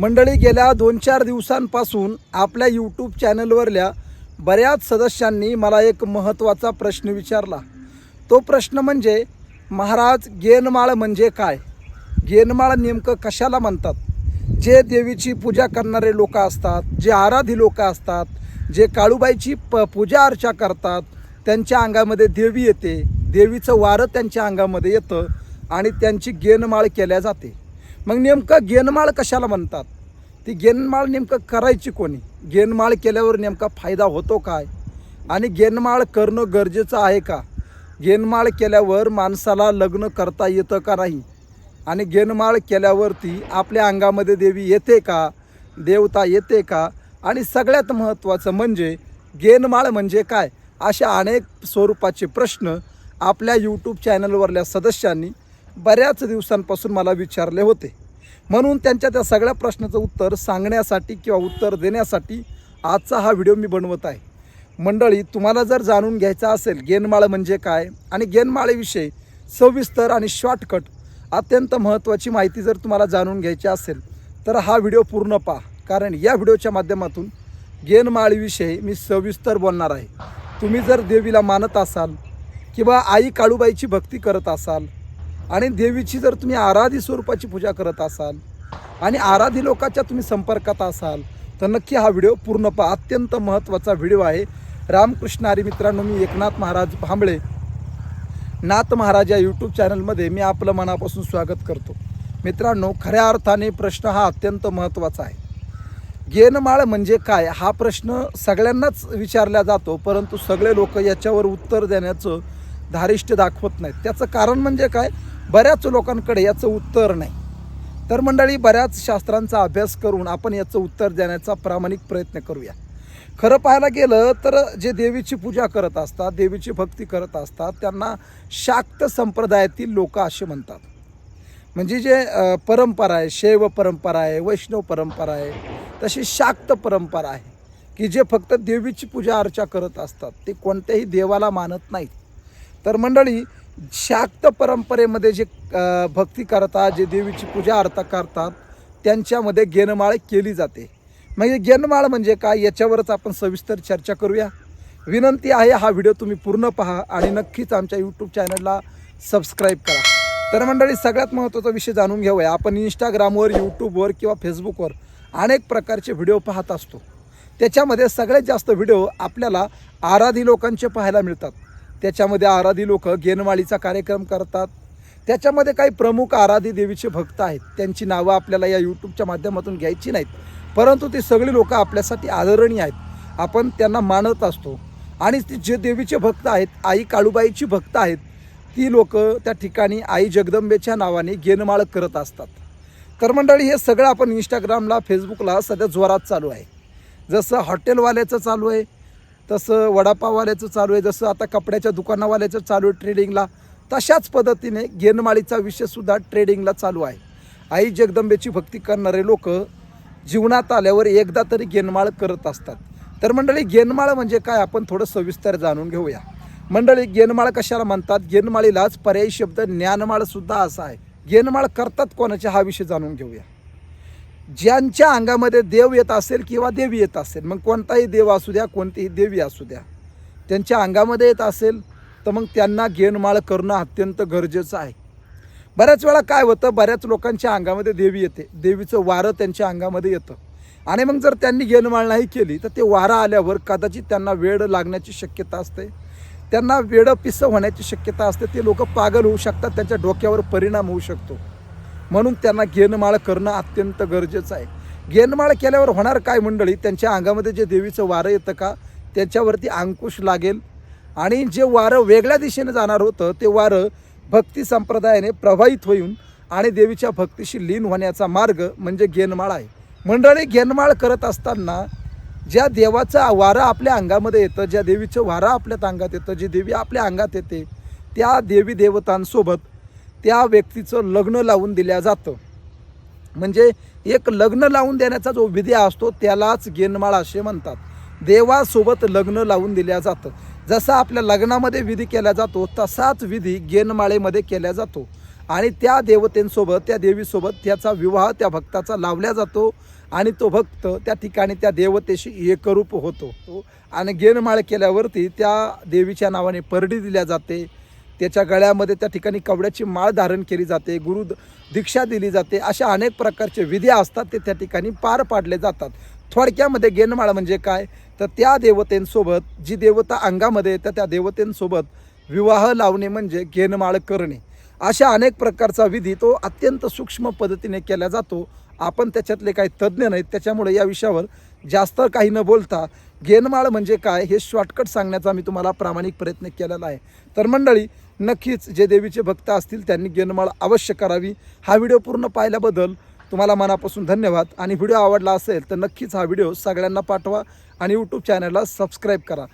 मंडळी गेल्या दोन चार दिवसांपासून आपल्या यूट्यूब चॅनलवरल्या बऱ्याच सदस्यांनी मला एक महत्त्वाचा प्रश्न विचारला. तो प्रश्न म्हणजे महाराज गेनमाळ म्हणजे काय? गेनमाळ नेमकं कशाला म्हणतात? जे देवीची पूजा करणारे लोक असतात जे आराधी लोक असतात जे काळूबाईची प पूजा अर्चा करतात त्यांच्या अंगामध्ये देवी येते. देवीचं वारं त्यांच्या अंगामध्ये येतं आणि त्यांची गेनमाळ केल्या जाते. मग नेमकं गेनमाळ कशाला म्हणतात? ती गेनमाळ नेमकं करायची कोणी? गेनमाळ केल्यावर नेमका फायदा होतो काय? आणि गेनमाळ करणं गरजेचं आहे का? गेनमाळ केल्यावर माणसाला लग्न करता येतं का नाही? आणि गेनमाळ केल्यावरती आपल्या अंगामध्ये देवी येते का? देवता येते का? आणि सगळ्यात महत्त्वाचं म्हणजे गेनमाळ म्हणजे काय? अशा अनेक स्वरूपाचे प्रश्न आपल्या यूट्यूब चॅनलवरल्या सदस्यांनी बऱ्याच दिवसांपासून मला विचारले होते. म्हणून त्यांच्या त्या सगळ्या प्रश्नाचं उत्तर सांगण्यासाठी किंवा उत्तर देण्यासाठी आजचा हा व्हिडिओ मी बनवत आहे. मंडळी तुम्हाला जर जाणून घ्यायचा असेल गेनमाळ म्हणजे काय आणि गेनमाळेविषयी सविस्तर आणि शॉर्टकट अत्यंत महत्त्वाची माहिती जर तुम्हाला जाणून घ्यायची असेल तर हा व्हिडिओ पूर्ण पहा. कारण या व्हिडिओच्या माध्यमातून गेनमाळीविषयी मी सविस्तर बोलणार आहे. तुम्ही जर देवीला मानत असाल किंवा आई काळूबाईची भक्ती करत असाल आणि देवीची जर तुम्ही आराधी स्वरूपाची पूजा करत असाल आणि आराधी लोकाच्या तुम्ही संपर्कात असाल तर नक्की हा व्हिडिओ पूर्ण पहा. अत्यंत महत्त्वाचा व्हिडिओ आहे. रामकृष्ण हरी मित्रांनो मी एकनाथ महाराज भांबळे. नाथ महाराज या यूट्यूब चॅनलमध्ये मी आपलं मनापासून स्वागत करतो. मित्रांनो खऱ्या अर्थाने प्रश्न हा अत्यंत महत्त्वाचा आहे. गेनमाळ म्हणजे काय? हा प्रश्न सगळ्यांनाच विचारला जातो परंतु सगळे लोक याच्यावर उत्तर देण्याचं धारिष्ट्य दाखवत नाहीत. त्याचं कारण म्हणजे काय? बऱ्याच लोकांकडे याचं उत्तर नाही. तर मंडळी बऱ्याच शास्त्रांचा अभ्यास करून आपण याचं उत्तर देण्याचा प्रामाणिक प्रयत्न करूया. खरं पाहायला गेलं तर जे देवीची पूजा करत असतात देवीची भक्ती करत असतात त्यांना शाक्त संप्रदायातील लोक असे म्हणतात. म्हणजे जे परंपरा आहे शैव परंपरा आहे वैष्णव परंपरा आहे तशी शाक्त परंपरा आहे की जे फक्त देवीची पूजा अर्चा करत असतात ते कोणत्याही देवाला मानत नाहीत. तर मंडळी शाक्त परंपरेमध्ये जे भक्ती करतात जे देवीची पूजा अर्था करतात त्यांच्यामध्ये गेनमाळ केली जाते. म्हणजे गेनमाळ म्हणजे काय? याच्यावरच आपण सविस्तर चर्चा करूया. विनंती आहे हा व्हिडिओ तुम्ही पूर्ण पहा आणि नक्कीच आमच्या यूट्यूब चॅनलला सबस्क्राईब करा. तर मंडळी सगळ्यात महत्त्वाचा विषय जाणून घेऊया. आपण इंस्टाग्रामवर यूट्यूबवर किंवा फेसबुकवर अनेक प्रकारचे व्हिडिओ पाहत असतो. त्याच्यामध्ये सगळ्यात जास्त व्हिडिओ आपल्याला आराधी लोकांचे पाहायला मिळतात. त्याच्यामध्ये आराधी लोक गेनमाळीचा कार्यक्रम करतात. त्याच्यामध्ये काही प्रमुख आराधी देवीचे भक्त आहेत. त्यांची नावं आपल्याला या यूट्यूबच्या माध्यमातून घ्यायची नाहीत. परंतु ती सगळी लोक आपल्यासाठी आदरणीय आहेत. आपण त्यांना मानत असतो. आणि ती जे देवीचे भक्त आहेत आई काळूबाईची भक्त आहेत ती लोक त्या ठिकाणी आई जगदंबेच्या नावाने गेनमाळ करत असतात. तर मंडळी हे सगळं आपण इंस्टाग्रामला फेसबुकला सध्या जोरात चालू आहे. जसं हॉटेलवाल्याचं चालू आहे तसं वडापाववाल्याचं चालू आहे जसं आता कपड्याच्या दुकानावाल्याचं चालू आहे ट्रेडिंगला तशाच पद्धतीने गेनमाळीचा विषयसुद्धा ट्रेडिंगला चालू आहे. आई जगदंबेची भक्ती करणारे लोक जीवनात आल्यावर एकदा तरी गेनमाळ करत असतात. तर मंडळी गेनमाळ म्हणजे काय? आपण थोडं सविस्तर जाणून घेऊया. मंडळी गेनमाळ कशाला म्हणतात? गेनमाळीलाच पर्यायी शब्द ज्ञानमाळसुद्धा असा आहे. गेनमाळ करतात कोणाचे? हा विषय जाणून घेऊया. ज्यांच्या अंगामध्ये देव येत असेल किंवा देवी येत असेल मग कोणताही देव असू द्या कोणतीही देवी असू द्या त्यांच्या अंगामध्ये येत असेल तर मग त्यांना गेनमाळ करणं अत्यंत गरजेचं आहे. बऱ्याच वेळा काय होतं बऱ्याच लोकांच्या अंगामध्ये देवी येते देवीचं वारं त्यांच्या अंगामध्ये येतं. आणि मग जर त्यांनी गेनमाळ नाही केली तर ते वारं आल्यावर कदाचित त्यांना वेळ लागण्याची शक्यता असते. त्यांना वेळ पिसं होण्याची शक्यता असते ते लोक पागल होऊ शकतात त्यांच्या डोक्यावर परिणाम होऊ शकतो. म्हणून त्यांना गेनमाळ करणं अत्यंत गरजेचं आहे. गेनमाळ केल्यावर होणार काय मंडळी? त्यांच्या अंगामध्ये जे देवीचं वारं येतं का? त्याच्यावरती अंकुश लागेल. आणि जे वारं वेगळ्या दिशेने जाणार होतं ते वारं भक्ती संप्रदायाने प्रभावित होऊन आणि देवीच्या भक्तीशी लीन होण्याचा मार्ग म्हणजे गेनमाळ आहे. मंडळी गेनमाळ करत असताना ज्या देवाचं वारं आपल्या अंगामध्ये येतं ज्या देवीचं वारं आपल्या अंगात येतं जी देवी आपल्या अंगात येते त्या देवी देवतांसोबत त्या व्यक्तीचं लग्न लावून दिल्या जातं. म्हणजे एक लग्न लावून देण्याचा जो विधी असतो त्यालाच गेनमाळ असे म्हणतात. देवासोबत लग्न लावून दिल्या जातं. जसा आपल्या लग्नामध्ये विधी केला जातो तसाच विधी गेनमाळेमध्ये केला जातो. आणि त्या देवतेंसोबत त्या देवीसोबत त्याचा विवाह त्या भक्ताचा लावल्या जातो आणि तो भक्त त्या ठिकाणी त्या देवतेशी एकरूप होतो. आणि गेनमाळ केल्यावरती त्या देवीच्या नावाने परडी दिल्या जाते. त्याच्या गळ्यामध्ये त्या ठिकाणी कवड्याची माळ धारण केली जाते गुरु दीक्षा दिली जाते अशा अनेक प्रकारचे विधी असतात ते त्या ठिकाणी पार पाडले जातात. थोडक्यामध्ये गेनमाळ म्हणजे काय? तर त्या देवतेंसोबत जी देवता अंगामध्ये येते त्या देवतेंसोबत विवाह लावणे म्हणजे गेनमाळ करणे. अशा अनेक प्रकारचा विधी तो अत्यंत सूक्ष्म पद्धतीने केला जातो. आपण त्याच्यातले काही तज्ज्ञ नाहीत त्याच्यामुळे या विषयावर जास्त काही न बोलता गेनमाळ म्हणजे काय हे शॉर्टकट सांगण्याचा मी तुम्हाला प्रामाणिक प्रयत्न केलेला आहे. तर मंडळी नक्कीच जे देवीचे भक्त असतील त्यांनी गेनमाळ अवश्य करावी. हा व्हिडिओ पूर्ण पाहिल्याबद्दल तुम्हाला मनापासून धन्यवाद. आणि व्हिडिओ आवडला असेल तर नक्कीच हा व्हिडिओ सगळ्यांना पाठवा आणि यूट्यूब चॅनलला सबस्क्राईब करा.